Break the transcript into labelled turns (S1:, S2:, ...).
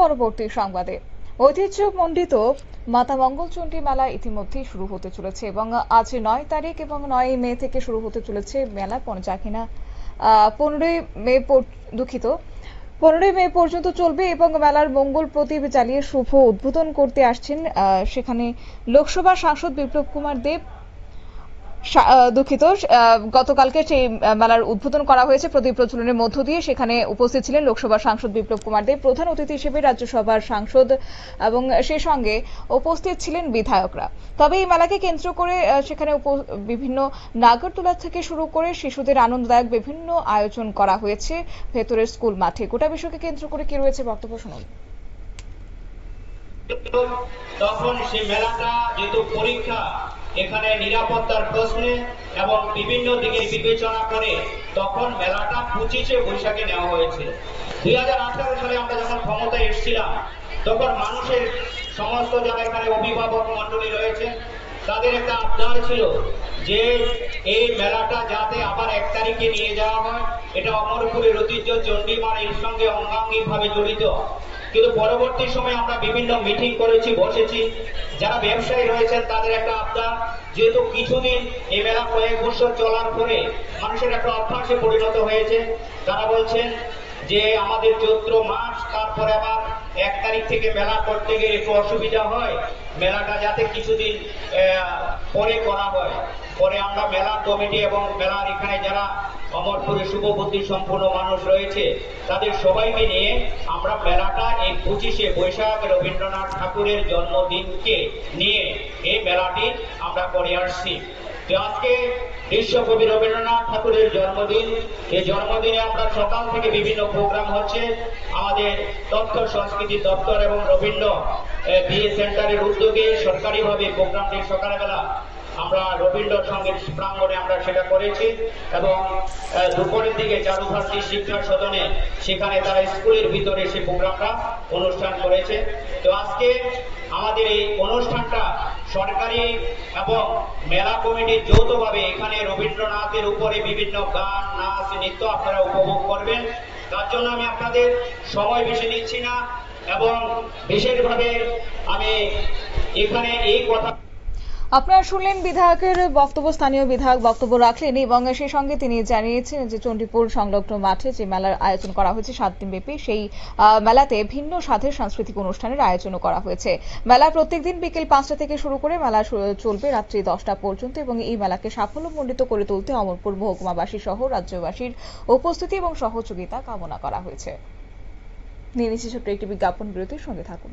S1: পরবর্তী সংবাদে। ঐতিহ্যমণ্ডিত মাতা মঙ্গলচণ্ডী মেলা ইতিমধ্যেই শুরু হতে চলেছে এবং আজ নয় তারিখ এবং নয় মে থেকে শুরু হতে চলেছে মেলা যা কিনা পনেরোই মে দুঃখিত। পনেরোই মে পর্যন্ত চলবে এবং মেলার মঙ্গল প্রদীপ জ্বালিয়ে শুভ উদ্বোধন করতে আসছেন সেখানে লোকসভা সাংসদ বিপ্লব কুমার দেব। দুঃখিত গতকালকে সেই মেলার উদ্বোধন করা হয়েছে প্রদীপ প্রজ্বলনের মধ্য দিয়ে। সেখানে উপস্থিত ছিলেন লোকসভা সাংসদ বিপ্লব কুমার দেব প্রধান অতিথি হিসেবে রাজ্যসভার সাংসদ, এবং সে সঙ্গে উপস্থিত ছিলেন বিধায়করা। তবে এই মেলাকে কেন্দ্র করে সেখানে বিভিন্ন নাগরদোলা থেকে শুরু করে শিশুদের আনন্দদায়ক বিভিন্ন আয়োজন করা হয়েছে ভেতরের স্কুল মাঠে। গোটা বিষয়কে কেন্দ্র করে কি রয়েছে বক্তব্য শুনুন।
S2: তখন সেই মেলাটা যেহেতু পরীক্ষা এখানে নিরাপত্তার প্রশ্নে এবং বিভিন্ন দিকের বিবেচনা করে তখন মেলাটা পঁচিশে বৈশাখে নেওয়া হয়েছে। দুই সালে আমরা যখন ক্ষমতায় এসেছিলাম, তখন মানুষের সমস্ত যারা এখানে অভিভাবক মন্ডলী রয়েছে। তাদের একটা আবদার ছিল যে এই মেলাটা যাতে আবার এক তারিখে নিয়ে যাওয়া হয়। এটা অমরপুরের ঐতিহ্য, চণ্ডীমার এর সঙ্গে অঙ্গাঙ্গিক ভাবে জড়িত। কিন্তু পরবর্তী সময়ে আমরা বিভিন্ন মিটিং করেছি, বসেছি। যারা ব্যবসায়ী রয়েছেন, তাদের একটা আবদার, যেহেতু কিছুদিন এই মেলা কয়েক বছর চলার পরে মানুষের একটা অভ্যাসে পরিণত হয়েছে। তারা বলছেন যে আমাদের চৈত্র মাস, তারপরে আবার এক তারিখ থেকে মেলা করতে গিয়ে একটু অসুবিধা হয়। মেলাটা যাতে কিছুদিন পরে করা হয়। পরে আমরা মেলা কমিটি এবং মেলার এখানে যারা অমরপুরে শুভবুদ্ধি সম্পূর্ণ মানুষ রয়েছে, তাদের সবাইকে নিয়ে আমরা মেলাটা এই পঁচিশে বৈশাখ রবীন্দ্রনাথ ঠাকুরের জন্মদিনকে নিয়ে এই মেলাটি আমরা করে আসছি। আজকে বিশ্বকবি রবীন্দ্রনাথ ঠাকুরের জন্মদিন এই জন্মদিনে আমরা সকাল থেকে বিভিন্ন প্রোগ্রাম হচ্ছে। আমাদের তথ্য, সংস্কৃতি দপ্তর এবং রবীন্দ্র বিএ সেন্টারের উদ্যোগে সরকারিভাবে প্রোগ্রামটি সকালবেলা আমরা রবীন্দ্র সংগীত প্রাঙ্গণে আমরা সেটা করেছি এবং দুপুরের দিকে চারুভাষী শিক্ষা সদনে সেখানে তারা স্কুলের ভিতরে সেই প্রোগ্রামটা অনুষ্ঠান করেছে। তো আজকে আমাদের এই অনুষ্ঠানটা সরকারি এবং মেলা কমিটির যৌথভাবে এখানে রবীন্দ্রনাথের উপরে বিভিন্ন গান, নাচ, নৃত্য আপনারা উপভোগ করবেন। তার জন্য আমি আপনাদের সময় বেশি নিচ্ছি না এবং বিশেষভাবে আমি এখানে এই কথা
S1: আপনারা শুনলেন বিধায়কের বক্তব্য, স্থানীয় বিধায়ক বক্তব্য রাখলেন এবং সেই সঙ্গে তিনি জানিয়েছেন যে চণ্ডীপুর সংলগ্ন মাঠে যে মেলার আয়োজন করা হয়েছে সাত দিন ব্যাপী, সেই মেলাতে ভিন্ন স্বাদের সাংস্কৃতিক অনুষ্ঠানের আয়োজন করা হয়েছে। মেলা প্রত্যেকদিন বিকেল পাঁচটা থেকে শুরু করে মেলা চলবে রাত্রি দশটা পর্যন্ত এবং এই মেলাকে সাফল্যমণ্ডিত করে তুলতে অমরপুর মহকুমাবাসী সহ রাজ্যবাসীর উপস্থিতি এবং সহযোগিতা কামনা করা হয়েছে। ছোট্ট একটি বিজ্ঞাপন বিরতির সঙ্গে থাকুন।